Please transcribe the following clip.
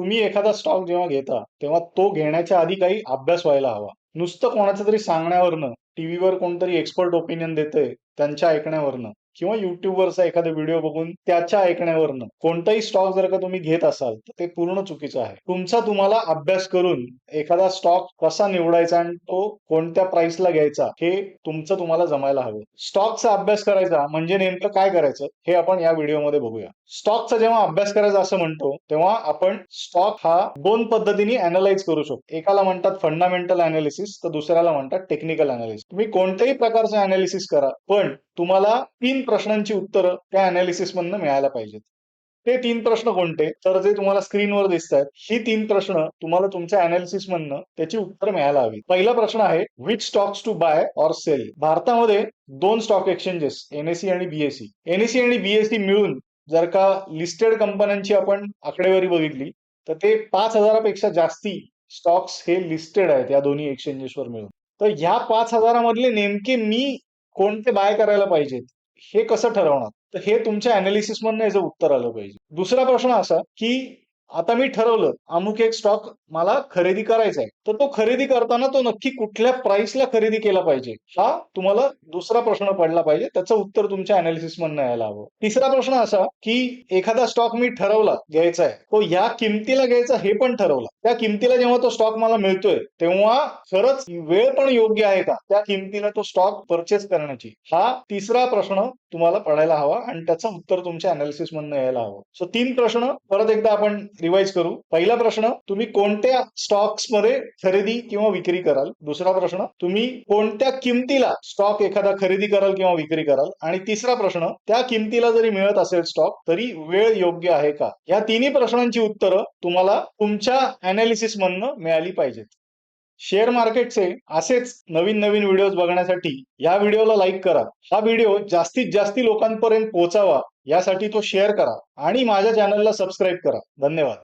तुम्ही एखादा स्टॉक जेव्हा घेता तेव्हा तो घेण्याच्या आधी काही अभ्यास व्हायला हवा. नुसतं कोणाच्या तरी सांगण्यावरनं टीव्हीवर कोणतरी एक्सपर्ट ओपिनियन देतंय त्यांच्या ऐकण्यावरनं किंवा युट्यूबवरचा एखादा व्हिडिओ बघून त्याच्या ऐकण्यावरनं कोणताही स्टॉक जर का तुम्ही घेत असाल तर ते पूर्ण चुकीचं आहे. तुमचा तुम्हाला अभ्यास करून एखादा स्टॉक कसा निवडायचा आणि तो कोणत्या प्राइसला घ्यायचा हे तुमचं तुम्हाला जमायला हवं. स्टॉकचा अभ्यास करायचा म्हणजे नेमकं काय करायचं हे आपण या व्हिडिओमध्ये बघूया. स्टॉकचा जेव्हा अभ्यास करायचा असं म्हणतो तेव्हा आपण स्टॉक हा दोन पद्धतीने अनालाइज करू शकतो. एकाला म्हणतात फंडामेंटल अनालिसिस तर दुसऱ्याला म्हणतात टेक्निकल अनालिसिस तुम्ही कोणत्याही प्रकारचं अनालिसिस करा पण तुम्हाला तीन प्रश्नांची उत्तरं त्या अनालिसिस मधनं मिळायला पाहिजेत. ते तीन प्रश्न कोणते? तर ते तुम्हाला स्क्रीनवर दिसत आहेत ही तीन प्रश्न तुम्हाला तुमच्या अनालिसिस मधनं त्याची उत्तर मिळायला हवी. पहिला प्रश्न आहे which stocks to buy or sell भारतामध्ये दोन स्टॉक एक्सचेंजेस एनएससी आणि बीएससी एनएससी आणि बीएससी मिळून जर का लिस्टेड कंपन्यांची आपण आकडेवारी बघितली तर ते पाच हजारापेक्षा जास्ती स्टॉक्स हे लिस्टेड आहेत या दोन्ही एक्सचेंजेसवर मिळून. तर ह्या पाच हजारामधले नेमके मी कोणते बाय करायला पाहिजेत हे कसं ठरवणार? तर हे तुमच्या अनालिसिस मधनं याचं उत्तर आलं पाहिजे. दुसरा प्रश्न असा की आता मी ठरवलं अमुक एक स्टॉक मला खरेदी करायचा आहे तर तो खरेदी करताना तो नक्की कुठल्या प्राइसला खरेदी केला पाहिजे हा तुम्हाला दुसरा प्रश्न पडला पाहिजे. त्याचं उत्तर तुमच्या अनालिसिस मधनं यायला हवं. तिसरा प्रश्न असा की एखादा स्टॉक मी ठरवला घ्यायचा आहे तो या किमतीला घ्यायचा हे पण ठरवला. त्या किमतीला जेव्हा तो स्टॉक मला मिळतोय तेव्हा खरंच वेळ पण योग्य आहे का? त्या किमतीला तो स्टॉक परचेस करण्याची. हा तिसरा प्रश्न तुम्हाला पडायला हवा आणि त्याचं उत्तर तुमच्या अनालिसिस मधनं यायला हवं. सो तीन प्रश्न परत एकदा आपण रिवाइज करू. पहिला प्रश्न तुम्ही कोणत्या स्टॉक्समध्ये खरेदी किंवा विक्री कराल? दुसरा प्रश्न तुम्ही कोणत्या किमतीला स्टॉक एखादा खरेदी कराल किंवा विक्री कराल? आणि तिसरा प्रश्न त्या किमतीला जरी मिळत असेल स्टॉक तरी वेळ योग्य आहे का? या तिन्ही प्रश्नांची उत्तरं तुम्हाला तुमच्या अनालिसिस मधनं मिळाली पाहिजेत. शेअर मार्केटचे असेच नवीन नवीन व्हिडिओज बघण्यासाठी या व्हिडिओला लाईक करा. हा व्हिडिओ जास्तीत जास्ती लोकांपर्यंत पोहोचावा. यासाठी तो शेअर करा आणि माझ्या चॅनलला सबस्क्राईब करा. धन्यवाद.